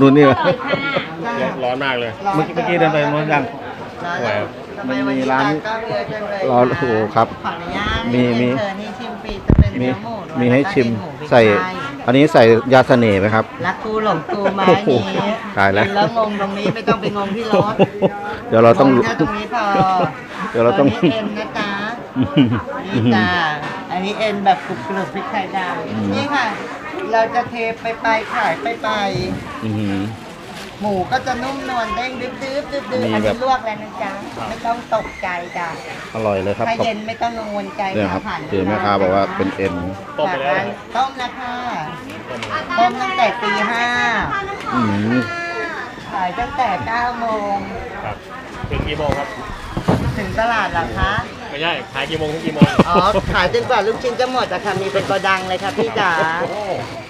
ดูนี่วะร้อนมากเลย เมื่อกี้เมื่อกี้เดินไปโน้นยังไหวครับทำไมวันนี้ร้านก็เรือจังเลยรอโอ้โหครับขออนุญาตมีมีเชิญให้ชิมฟรีจะเป็นมีเนื้อหมูล้วนมีให้ชิมแล้วก็เป็นหมูใส่พริกไทยอันนี้ใส่ยาเสน่ห์ไหมครับรักกูหลงกูไม้โอ้โหนี้ตายแล้วกินแล้วงงตรงนี้ไม่ต้องไปงงที่รถเดี๋ยวเราต้องงแค่ตรงนี้พอเดี๋ยวเราต้องนนี้เอ็นนะจ๊ะนี่จ้าอันนี้เอ็นแบบกรุบกรุบพริกไทยดอืมำนี่ค่ะ เราจะเทไปไปขายไปไปอื้อหือ หมูก็จะนุ่มนวลเด้งดึ๊บดึ๊บดึ๊บดึ๊บมีอันแบนี้บ ลวกแล้วนะจ๊ะไม่ต้องตกใจจ้ะอร่อยเลยครับถ้าขอบเย็นไม่ต้องกังวลใจเนี่ยครับผ่านคือแม่ค้าบอกว่าเป็นเอ็น ต้มไปแล้ว ต้มนะคะต้มตั้งแต่ตีห้าอืมขายตั้งแต่เก้าโมงครับ ถึงกี่โมงครับ ถึงตลาดเหรอคะ ไม่ใช่ขายกี่โมงถึงกี่โมงอ๋อขายจนกว่าลูกชิ้นจะหมดอะค่ะมีเป็นกระดังเลยค่ะพี่จ๋า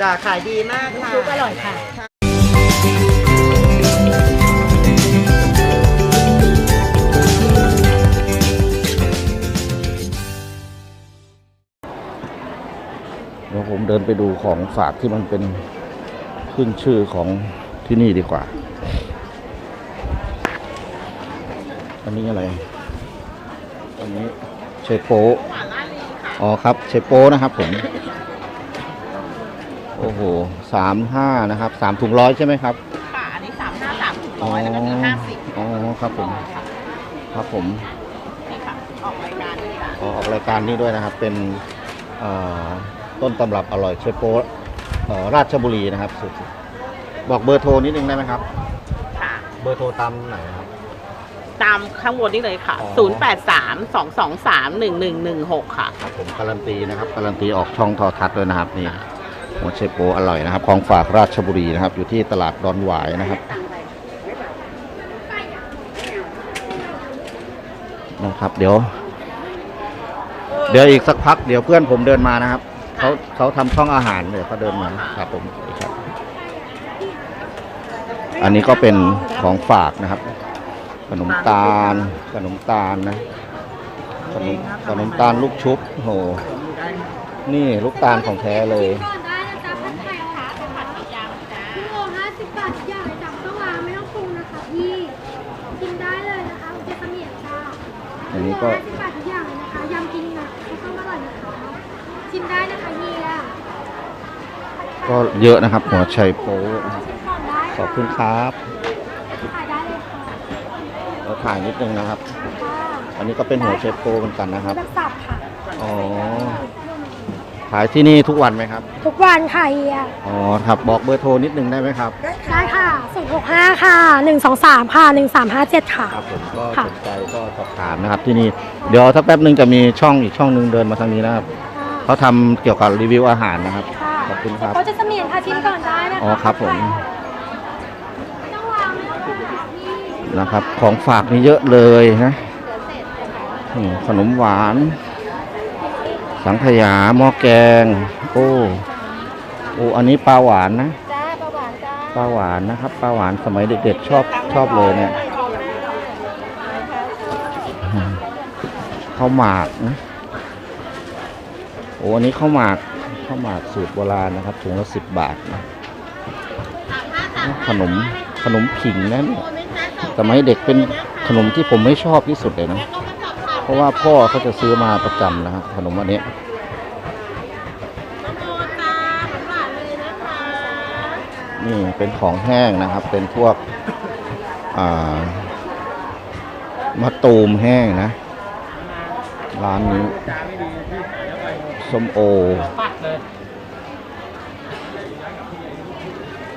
จ๋าขายดีมากค่ะอร่อยค่ะเดี๋ยวผมเดินไปดูของฝากที่มันเป็นขึ้นชื่อของที่นี่ดีกว่า อันนี้อะไร อันนี้เชโปะอ๋อครับเชโปะนะครับผม โอ้โหสามห้านะครับสามถุงร้อยใช่ไหมครับค่ะอันนี้สามห้าสามถึงอ๋อร้อยแล้วก็มีห้าสิบอ๋อครับผม ครับผมนี่ค่ะออกรายการนี่ค่ะออกรายการนี้ด้วยนะครับ เป็นเอ่อต้นตำรับอร่อยเชฟโป๊ะเอ่อราชบุรีนะครับสุดบอกเบอร์โทรนิดนึงได้ไหมครับค่ะเบอร์โทรตามไหนครับ ตามข้างบนนี่เลยค่ะ อ๋อศูนย์แปดสามสองสองสามหนึ่งหนึ่งหนึ่งหกค่ะ ครับผมการันตีนะครับการันตีออกช่องโทอทัศน์ด้วยนะครับนี่หัวเชฟโป๊ะอร่อยนะครับของฝากราชบุรีนะครับอยู่ที่ตลาดดอนหวายนะครับนะครับเดี๋ยว เดี๋ยวอีกสักพักเดี๋ยวเพื่อนผมเดินมานะครับเขาเขาทำช่องอาหารเดี๋ยวเขาเดินมาครับผมครับ อันนี้ก็เป็นของฝากนะครับ ขนมตาล ขนมตาลนะ ขนมขนมตาลลูกชุบโอ้โห นี่ลูกตาลของแท้เลย ก่อนได้นะจ๊ะผัดไทยค่ะผัดพริกยางจ้ากิโลห้าสิบบาทใหญ่จับต้องวางไม่ต้องปรุงนะคะพี่กินได้เลยนะคะโอเคเสมียนจ้าอันนี้ก็ห้าสิบบาททุกอย่างเลยนะคะยำกินนะเขาต้องอร่อยนะคะชิมได้นะคะเฮียก็เยอะนะครับ หัวไชัยโป๊ะนะครับชิมก่อนได้ขอบคุณครับ ขายได้เลยค่ะ เรา ถ่ายนิดนึงนะครับ อันนี้ก็เป็นหัวไชัยโป๊ะเหมือนกันนะครับแบบสับค่ะ อ๋อ ขายที่นี่ทุกวันไหมครับ ทุกวันค่ะเฮียอ๋อครับบอกเบอร์โทรนิดนึงได้ไหมครับ ได้ค่ะศูนย์หกห้าค่ะหนึ่งสองสามค่ะหนึ่งสามห้าเจ็ดค่ะ ครับผมก็ค่ะ สนใจก็สอบถามนะครับที่นี่ เดี๋ยวสักแป๊บนึงจะมีช่องอีกช่องหนึงเดินมาทางนี้นะครับ เขาทำเกี่ยวกับรีวิวอาหารนะครับค่ะขอบคุณครับ เขาจะเสมียนค่ะชิมก่อนได้นะคะอ๋อครับผมไม่ต้องวางไม่ต้องปรุงค่ะพี่ นะครับ ของฝากนี่เยอะเลยนะอืมขนมหวาน สังขยาหม้อแกง โอ้โอ้อันนี้ปลาหวานนะจ้าประหวานจ้าปลาหวานนะครับปลาหวานสมัยเด็กๆชอบชอบเลยเนี่ยอืมข้าวหมากนะโอ้อันนี้ข้าวหมากข้าวหมากสูตรโบราณนะครับถุงละสิบบาทนะขนมขนมผิงนะเนี่ย สมัยเด็กเป็นขนมที่ผมไม่ชอบที่สุดเลยนะ เพราะว่าพ่อเขาจะซื้อมาประจำนะครับขนมอันนี้นี่เป็นของแห้งนะครับ เป็นพวกอ่ามะตูมแห้งนะ ร้านนี้ส้มโอ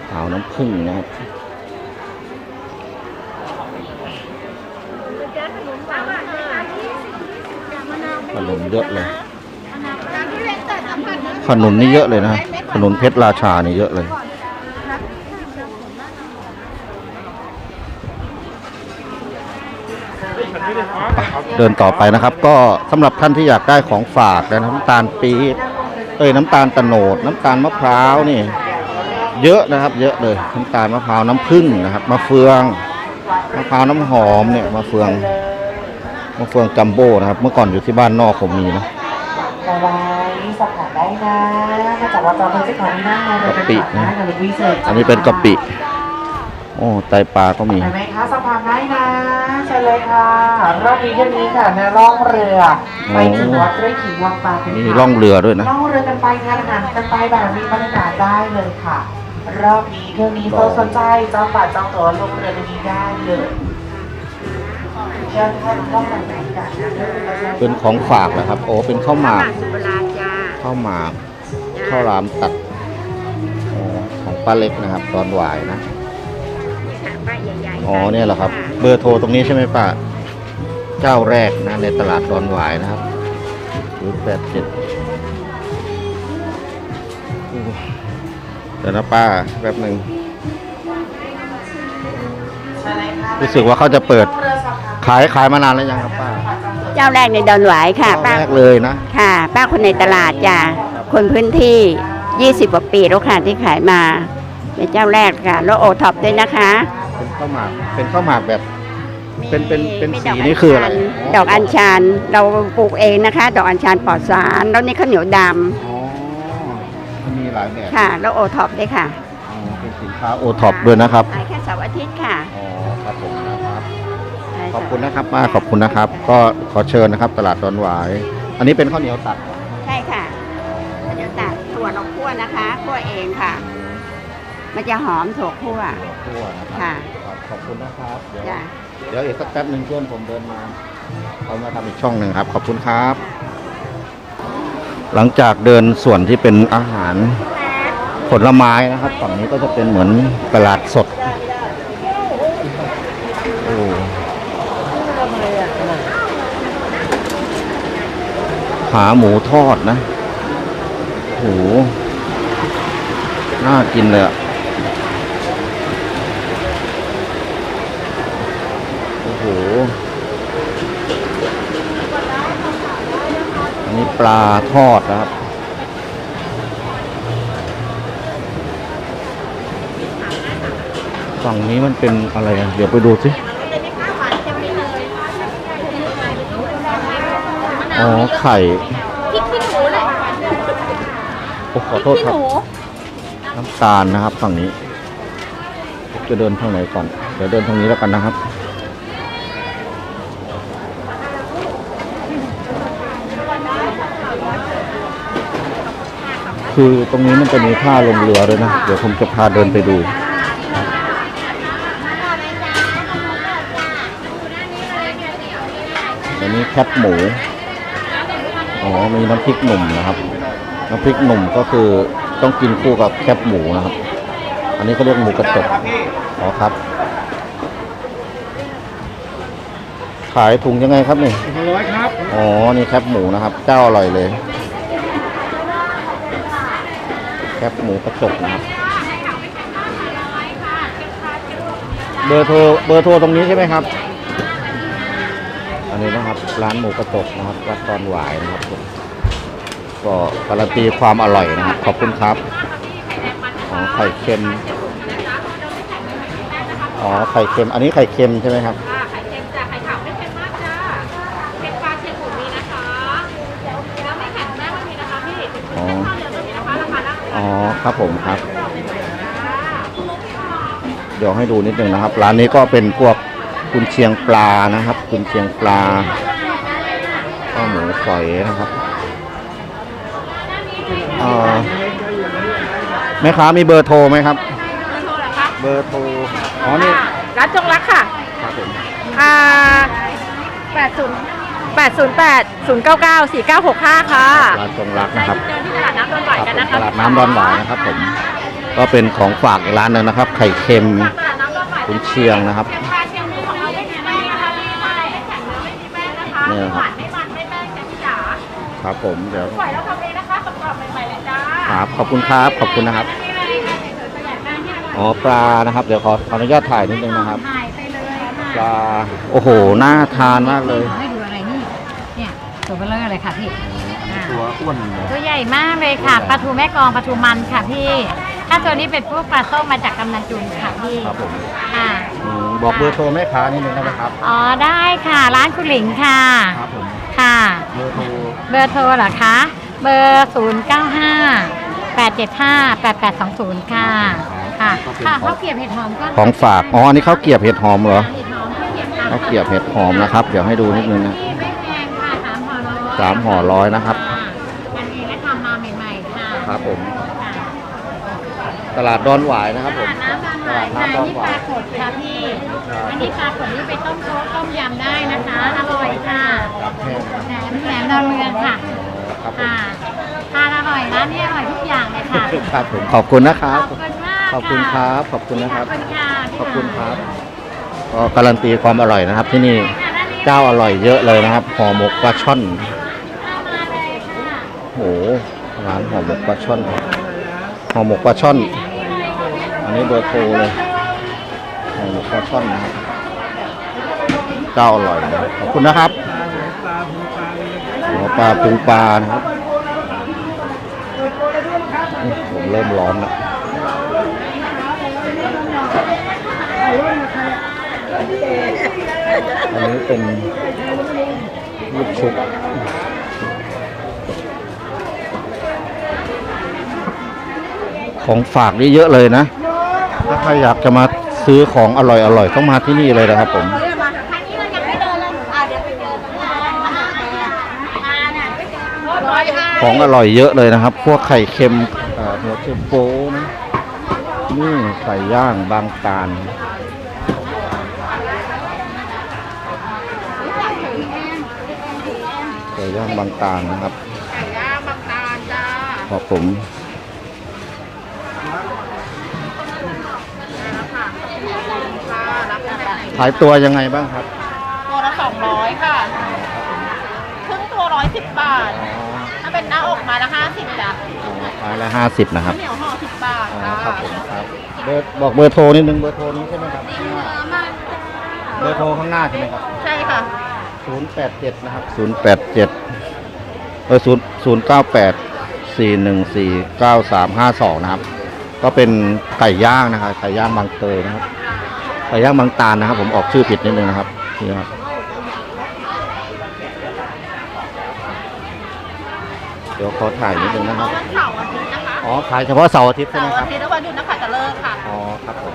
ขาวน้ำผึ้งนะครับ ขนมเยอะเลย ขนุนนี่เยอะเลยนะขนุนเพชรราชานี่เยอะเลยเดินต่อไปนะครับ ก็สำหรับท่านที่อยากได้ของฝากนะน้ำตาลปี๊บเอ้ยน้ำตาลตะโนด น้ำตาลมะพร้าวนี่ เยอะนะครับ เยอะเลยน้ำตาลมะพร้าวน้ำผึ้งนะครับมะเฟืองมะพร้าวน้ำหอมเนี่ยมะเฟือง มะเฟืองจัมโบ้นะครับ เมื่อก่อนอยู่ที่บ้านนอกผมมีนะเอาไว้สอบถามได้นะมาจากว่าจอมันจะขอหน้ามาเลยกะปินะกับวิเศษอันนี้เป็นกะปิโอ้ไตปลาก็มีเห็นไหมคะสะพานได้นะเชิญเลยค่ะรอบนี้เที่ยวนี้ค่ะในล่องเรือไปถึงวัดไร่ขิงวังปลากันมีค่ะล่องเรือด้วยนะล่องเรือกันไปงานอาหารกันไปแบบมีบรรยากาศได้เลยค่ะ รอบนี้เที่ยวนี้โซสนใจจองบัตรจองตั๋วลงเรือกันนี้ได้เลย เชิญท่านเข้ามาไหนกันนะเป็นของฝากนะครับ โอ้เป็นข้าวหมากสุโบราณจ้าข้าวหมากข้าวรามตัดอ๋อของป้าเล็กนะครับ ตอนหวายนะป้าใหญ่ๆอ๋อเนี่ยเหรอครับ เบอร์โทรตรงนี้ใช่ไหมป้าเจ้าแรกนะในตลาดดอนหวายนะครับศูนย์แปดเจ็ดเดี๋ยวนะป้าแป๊บหนึ่งรู้สึกว่าเขาจะเปิด ขายขายมานานแล้วยังครับป้าเจ้าแรกในดอนหวายค่ะเจ้าป้าแรกเลยนะค่ะ ป้าคนในตลาดจ้ะคนพื้นที่ 20กว่าปีแล้วค่ะที่ขายมา เป็นเจ้าแรกค่ะ แล้วโอท็อปด้วยนะคะ เป็นข้าวหมากเป็นข้าวหมากแบบ เป็นเป็นเป็นมีสีดกนี่คืออะไรดอกอัญชันเราปลูกเองนะคะ ดอกอัญชันปลอดสารแล้วนี่ข้าวเหนียวดอ๋อมันมีหลายแบบำค่ะ แล้วโอท็อปด้วยค่ะอ๋อเป็นสินค้าโอท็อปด้วยนะครับขายแค่เสาร์อาทิตย์ค่ะอ๋อครับผมนะครับใช่ ขอบคุณนะครับป้าขอบคุณนะครับ ก็ขอเชิญนะครับ ตลาดดอนหวาย อันนี้เป็นข้าวเหนียวตัดใช่ค่ะข้าวเหนียวตัดถั่วเราคั่วนะคะคั่วเองค่ะ มันจะหอมถั่วคั่วทั่วนะครัค่ะครับขอบคุณนะครับเดี๋ยวจ้ะ เดี๋ยวอีกสักแป๊บหนึ่งเพื่อนผมเดินมาเขามาทำอีกช่องหนึ่งครับ ขอบคุณครับ หลังจากเดินส่วนที่เป็นอาหารผลไม้นะครับฝั่งนี้ก็จะเป็นเหมือนตลาดสดโอ้ ขาหมูทอดนะโหน่ากินเลยอะโอ้โห อันนี้ปลาทอดนะครับ ฝั่งนี้มันเป็นอะไรอะเดี๋ยวไปดูสิ อ๋อไข่พริกขี้หนูเลยโอ้ขอโทษครับ น้ำตาลนะครับฝั่งนี้ จะเดินทางไหนก่อน เดี๋ยวเดินทางนี้แล้วกันนะครับ คือตรงนี้มันจะมีท่าลงเรือด้วยนะ เดี๋ยวผมจะพาเดินไปดูอันนี้แคบหมู อ๋อมีน้ำพริกหนุ่มนะครับ น้ำพริกหนุ่มก็คือต้องกินคู่กับแคบหมูนะครับ อันนี้เขาเรียกหมูกระจกอ๋อครับ ขายถุงยังไงครับนี่ร้อยครับ อ๋อ นี่แคบหมูนะครับ เจ้าอร่อยเลย แคบหมูกระจกนะครับ เบอร์โทร เบอร์โทรตรงนี้ใช่ไหมครับ อันนี้นะครับร้านหมูกระจกนะครับวัดตอนหวายนะครับผมก็การันตีความอร่อยนะครับขอบคุณครับอ๋อไข่เค็มอ๋อไข่เค็ม อันนี้ไข่เค็มใช่ไหมครับไข่เค็มจ้ะไข่ขาวไม่เค็มมากจ้าเค็มปลาเค็มหมูมีนะคะแล้วไม่แข็งแม่มันมีนะคะพี่อ๋อข้าวเหนียวก็มีนะคะราคาละอ๋อครับผมครับ เดี๋ยวให้ดูนิดนึงนะครับ ร้านนี้ก็เป็นพวก กุนเชียงปลานะครับกุนเชียงปลาข้าวหมูฝอยนะครับเอ่อแม่ค้ามีเบอร์โทรไหมครับ เบอร์โทรอ๋อนี่ร้านจงรักค่ะครับผมอ่าแปดศูนย์แปดศูนย์แปดศูนย์เก้าเก้าสี่เก้าหกห้าค่ะร้านจงรักนะครับเดินที่ตลาดน้ำดอนไหวครับกันผมนะคะตลาดน้ำดอนหวายนะครับผมก็เป็นของฝากอีกร้านหนึงนะครับ ไข่เค็มตลาดน้ำดอนไหวกุนเชียงนะครับ แป้งนะคะนี่นะครับไม่มันไม่แป้งจ้ะพี่จ๋าครับผมเดี๋ยวปล่อยแล้วทำเองนะคะกรอบๆใหม่ๆเลยจ้าครับขอบคุณครับขอบคุณนะครับอ๋อปลานะครับ เดี๋ยวขอขออนุญาตถ่ายนิดนึงนะครับถ่ายไปเลยปลาโอ้โหน่าทานมากเลย ให้ดูอะไรนี่ เนี่ยตัวเบลเลอร์เลยค่ะพี่อ่าตัวอ้วนเลยตัวใหญ่มากเลยค่ะปลาทูแม่กลองปลาทูมันค่ะพี่ ถ้าตัวนี้เป็นพวกปลาส้มมาจากกำนันจุนค่ะพี่ครับผมค่ะอืม บอกเบอร์โทรแม่ค้านิดนึงได้ไหมครับ อ๋อได้ค่ะ ร้านคุณหลิงค่ะ ครับผม ค่ะ เบอร์โทร เบอร์โทรเหรอคะ เบอร์ 0 9 5 8 7 5 8 8 2 0 ค่ะ ค่ะ ค่ะก็เป็นค่ะขอข้างวเกรียบเห็ดหอมก็ของฝาก อ๋ออันนี้ข้าวเกรียบเห็ดหอมเหรอเห็ดหอมข้าวเกรียบค่ะข้าวเกรียบเห็ดหอมนะครับ เดี๋ยวให้ดูนิดนึงนะที่ไม่แพงค่ะสามห่อร้อยสามห่อร้อยนะครับค่ะกันเองและทำมาใหม่ๆค่ะ ครับผมค่ะตลาดดอนหวายนะครับตผมลาดน้ำบาง หลายค่ะนี่ปลาขดค่ะพี่ อันนี้ปลาขดนี่ไปต้มโค้กต้มยำได้นะคะ อร่อยค่ะครับแห้งแหนมแหนมดอนเมืองค่ะครับผมค่ะทานอร่อยร้านนี้อร่อยทุกอย่างเลยค่ะ ครับผมขอบคุณนะครับขอบคุณมากขอบคุณครับขอบคุณนะครับ ขอบคุณค่ะขอบคุณครับก็การันตีความอร่อยนะครับ ที่นี่เจ้าอร่อยเยอะเลยนะครับห่อหมกปลาช่อนเข้ามาเลยค่ะโอ้โหร้านห่อหมกปลาช่อนห่อหมกปลาช่อน อันนี้เบอร์โทรเลยห่อหมกปลาช่อนนะครับเจ้าอร่อยนะขอบคุณนะครับหัวปลาปูปลานะครับผมเริ่มร้อนแล้วอันนี้เป็นลูกชุบของฝากนี่เยอะเลยนะ ถ้าใครอยากจะมาซื้อของอร่อยๆต้องมาที่นี่เลยนะครับผมทางนี้เรายังไม่เดินเลยอะเดี๋ยวไปเจอตรงนั้นมาเนี่ยไปเจอร้อยห้าของอร่อยเยอะเลยนะครับ พวกไข่เค็มเอ่อหัวเชมโป้นะนี่ไก่ย่างบางตาลไก่ย่างบางตาลนะครับไก่ย่างบางตาลจ้าขอบผม ขายตัวยังไงบ้างครับตัวละสองร้อยค่ะครึ่งตัวร้อยสิบบาท ถ้าเป็นหน้าอกมาละห้าสิบจ้ะขายละห้าสิบนะครับเหนียวห่อสิบบาทอ๋อจ้าครับผมครับเบอร์บอกเบอร์โทรนิดนึงเบอร์โทรนี้ใช่ไหมครับข้างหน้าเบอร์โทรข้างหน้าใช่ไหมครับใช่ค่ะศูนย์แปดเจ็ดนะครับศูนย์แปดเจ็ดเออศูนย์ศูนย์เก้าแปดสี่หนึ่งสี่เก้าสามห้าสองนะครับ ก็เป็นไก่ย่างนะครับไก่ย่างบางเตยนะครับ ไก่ย่างบางตาลนะครับ ผมออกชื่อผิดนิดนึงนะครับนี่นะครับเดี๋ยวขอถ่ายนิดนึงนะครับวันเสาร์อาทิตย์นะคะอ๋อขายเฉพาะเสาร์อาทิตย์ใช่เสาไหมร์คอารับ ทิตย์และวันหยุดนักขัตฤกษ์ค่ะ อ๋อครับผม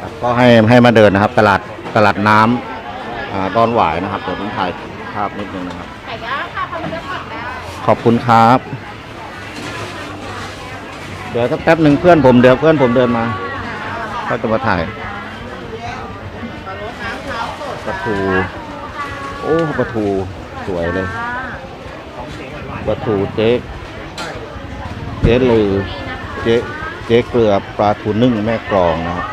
ครับก็ให้ให้มาเดินนะครับ ตลาดตลาดน้ำอ่าดอนหวายนะครับเดี๋ยวผมถ่ายภาพนิดนึงนะครับ ไก่ย่างค่ะทำเป็นเลือกผักได้ขอบคุณครับ เดี๋ยวสักแป๊บหนึ่งเพื่อนผมเดี๋ยวเพื่อนผมเดินมาก็จะมาถ่ายปลา ทูโอ้ปลาทูสวยเลยปลาทูเจ๊เจ๊ลือเจ๊เจ๊เกลือปลาทูนึ่งแม่กรองนะครับ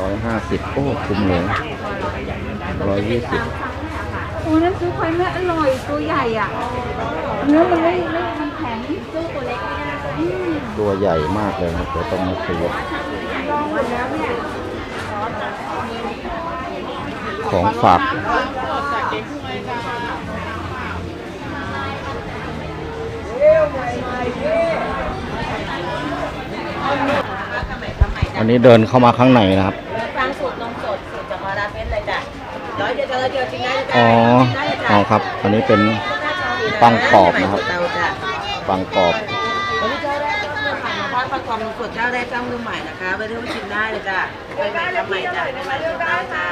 ร้อยห้าสิบโอ้คุ้มเลยร้อยยี่สิบโอ้นั้นซื้อควายแม่อร่อยตัวใหญ่อะเนื้อมันไม่ไม่มันแข็งสู้ตัวเล็กไม่ได้ ตัวใหญ่มากเลยครับเดี๋ยวต้องมาซื้อของฝากอันนี้เดินเข้ามาข้างในนะครับฟังสูตรนมสดสูตรจากมาราเฟสเลยจ้ะร้อยเดียวเจอเดียวจริงนะอ๋ออ๋อครับ อันนี้เป็นปังกรอบนะครับเตาจ้ะปังกรอบ ดปังกรอบนมสดเจ้าได้เจ้ามือใหม่นะคะไปเริ่มชิมได้เลยจ้ะไปใหม่ทำใหม่จ้ะไปใหม่ทำเตาจ้ะ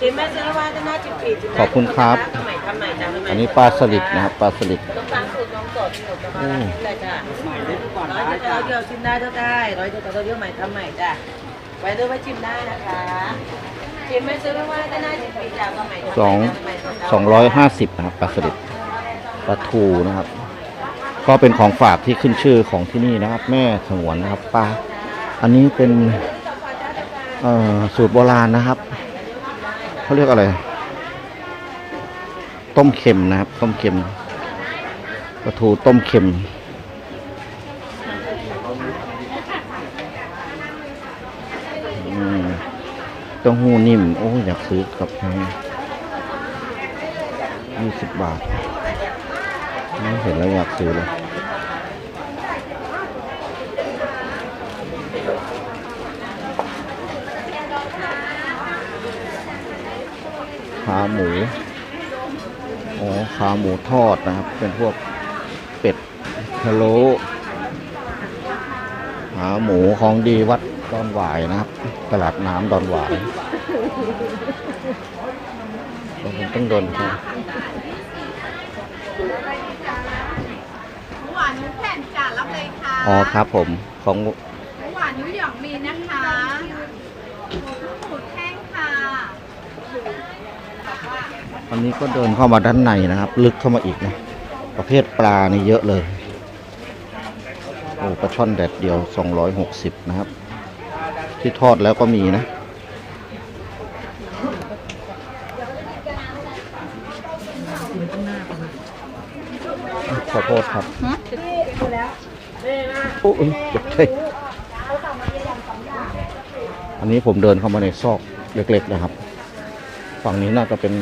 ชิมแม่ซื้อว่าจะน่าจิบปีจิบได้ขอบคุณครับ ทำใหม่ทำใหม่จ้ะไปใหม่อันนี้ปลาสลิดนะครับปลาสลิดต้องฟังสูตรนมสดสูตรจากมาราเฟสเลยจ้ะร้อยเดียวเจอเดียวชิมได้เท่าได้ร้อยเดียวเจอเดียวใหม่ทำใหม่จ้ะไปเริ่มไปชิมได้นะคะชิมแม่ซื้อว่าจะน่าจิบปีจ้ะก็ใหม่ทำใหม่สองทำใหม่ทำเตาสองร้อยห้าสิบนะครับปลาสลิดปลาทูนะครับ ก็เป็นของฝากที่ขึ้นชื่อของที่นี่นะครับ แม่สงวนนะครับปลาอันนี้เป็นสูตรโบราณนะครับเขาเรียกอะไร ต้มเค็มนะครับ ต้มเค็มปลาทูต้มเค็มเต้าหู้นิ่ม โอ้อยากซื้อกับแพงยี่สิบบาท เห็นแล้วอยากซื้อเลยขาหมูขาหมูทอดนะครับ เป็นพวกเป็ดพะโล้ขาหมูของดีวัดดอนหวายนะครับ ตลาดน้ำดอนหวายเดี๋ยวผมต้องเดินครับ หวานนิ้วแผ่นจ่ารับเลยค่ะ อ๋อครับผมของหวานนิ้วหยองมีนะคะหมูแท่งค่ะอันนี้ก็เดินเข้ามาด้านในนะครับ ลึกเข้ามาอีกนะ ประเภทปลานี่เยอะเลย โอ้ปลาช่อนแดดเดียว 260 นะครับ ที่ทอดแล้วก็มีนะขอโทษครับ โอ้ยเจ็บใจอันนี้ผมเดินเข้ามาในซอกเล็ก ๆ นะครับ ฝั่งนี้น่าจะเป็น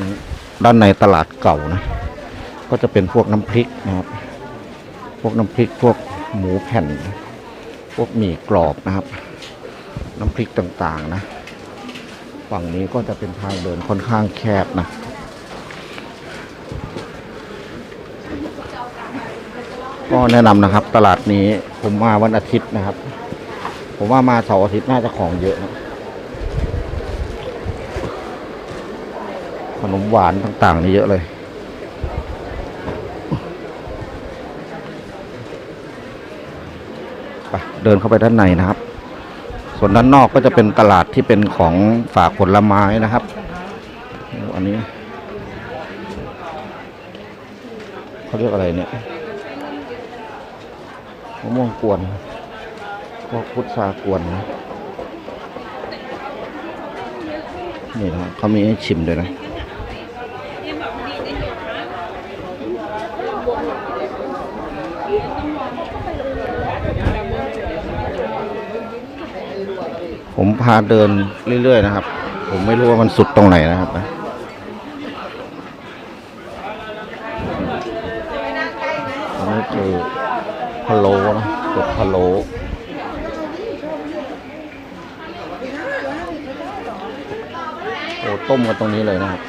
ด้านในตลาดเก่านะ ก็จะเป็นพวกน้ำพริกนะครับ พวกน้ำพริกพวกหมูแผ่น พวกหมี่กรอบนะครับ น้ำพริกต่างๆนะ ฝั่งนี้ก็จะเป็นทางเดินค่อนข้างแคบนะ ก็แนะนำนะครับ ตลาดนี้ผมมาวันอาทิตย์นะครับ ผมว่ามาเสาร์อาทิตย์น่าจะของเยอะนะขนมหวานต่างๆ นี่เยอะเลยไปเดินเข้าไปด้านในนะครับ ส่วนด้านนอกก็จะเป็นตลาดที่เป็นของฝากผลไม้นะครับ อันนี้เขาเรียกอะไรเนี่ย มะม่วงกวนพวกพุทรากวนนะนี่นะเขามีให้ชิมด้วยนะผมพาเดินเรื่อยๆนะครับ ผมไม่รู้ว่ามันสุดตรงไหนนะครับนะอันนี้คือ พะโล้นะเป็ดพะโล้โอ้ต้มกันตรงนี้เลยนะครับ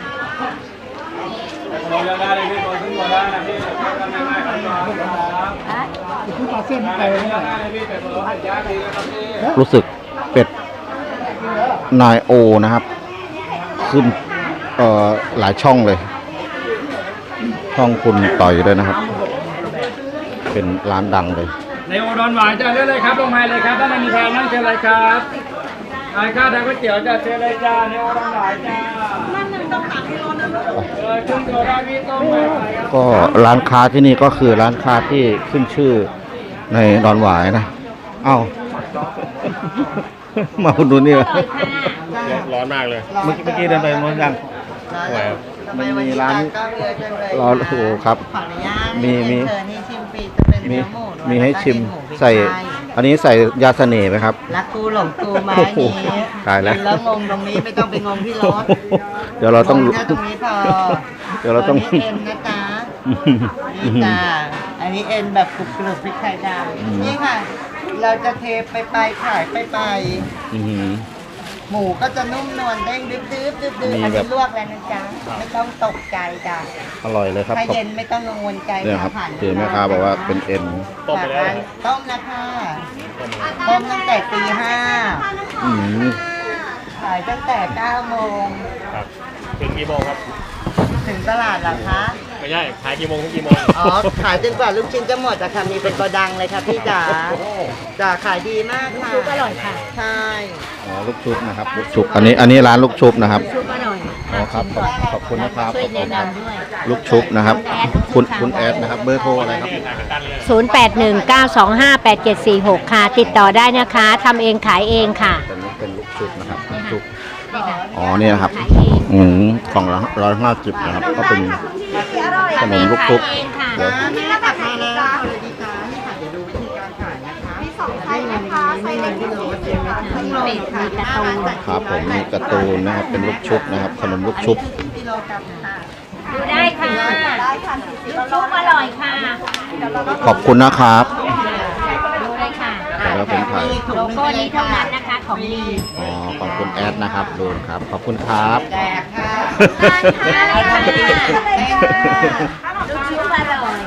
รู้สึกเป็ดนายโอนะครับ ขึ้นเอ่อหลายช่องเลย ช่องคุณต่อยด้วยนะครับ เป็นร้านดังเลย ในโอดอนหวานจะเลือกเลยครับลงมาเลยครับถ้ามันมีแพงนั่งเชิญเลยครับทานข้าวทานก๋วยเตี๋ยวจะเชิญเลยจ้าในโอดอนหวานจ้าเออขึ้นโซดาพี่ต้มไปครับก็ร้านค้าที่นี่ก็คือร้านค้าที่ขึ้นชื่อในดอนหวายนะ เอ้า มาคุณดูนี่วะร้อนมากเลยเมื่อกี้เมื่อกี้เดินไปมั้งยัง ไหวครับมันมีร้านก็เยอะจังเลยรอโอ้โหครับ ขออนุญาตมีมี เชิญให้ชิ มฟรีจะเป็นมีเนื้อหมูล้วนมีให้ชิมแล้วก็เป็นหมูพริกใส่ไทยอันนี้ใส่ยาเสน่ห์ไหมครับ รักกูหลงกูไม้โอ้โหนี้ตายแล้ว กินแล้วงงตรงนี้ไม่ต้องไปงงที่รถเดี๋ยวเราต้อง งแค่ตรงนี้พอเดี๋ยวเราต้อง นนี้เอ็นนะจ๊ะนี่จ้าอันนี้เอ็นแบบกรุบกรุบพริกไทยดอืมำนี่ค่ะ เราจะเทไปไปขายไปไป อื้อหือ หมูก็จะนุ่มนวลเด้งดึ๊บดึ๊บดึ๊บดึ๊บมีอันแบนี้บลวกแล้วนะจ๊ะไม่ต้องตกใจจ้ะอร่อยเลยครับถ้าขอบเย็นไม่ต้องกังวลใจเนี่ยครับผ่านคือแม่ค้าบอกว่าเป็นเอ็นต้มไปแล้วต้มนะคะต้มตั้งแต่ตีห้าอืมขายตั้งแต่เก้าโมงครับถึงกี่โมงครับ ถึงตลาดเหรอคะไม่ใช่ขายกี่โมงถึงกี่โมงอ๋อขายจนกว่าลูกชิ้นจะหมดอะค่ะมีเป็นกระดังเลยค่ะพี่จ๋าจ๋าขายดีมากค่ะอร่อยค่ะใช่ อ๋อลูกชุบนะครับลูกชุบอันนี้อันนี้ร้านลูกชุบนะครับชุบอร่อยอ๋อครับขอบขอบคุณนะครับช่วยแนะนำด้วยลูกชุบนะครับ คุณคุณแอดนะครับเบอร์โทรอะไรครับ0819258746 ค่ะ ติดต่อได้นะคะทำเองขายเองค่ะเป็นเป็นลูกชุบนะครับลูกชุบอ๋อนี่นะครับขายเองอืมกล่องละร้อยห้าสิบนะครับ ก็เป็นขนมลูกชุบเดี๋ยวนี่กลับมาแล้ว ครับผมมีกระตูนนะครับเป็นลูกชุบนะครับขนมลูกชุบดูได้ค่ะลูกชุบอร่อยค่ะขอบคุณนะครับดูได้ค่ะแล้วผมถ่ายโลโก้นี้เท่านั้นนะคะของดีอ๋อขอบคุณแอดนะครับดูครับขอบคุณครับแจกค่ะได้ค่ะลูกชุบอร่อย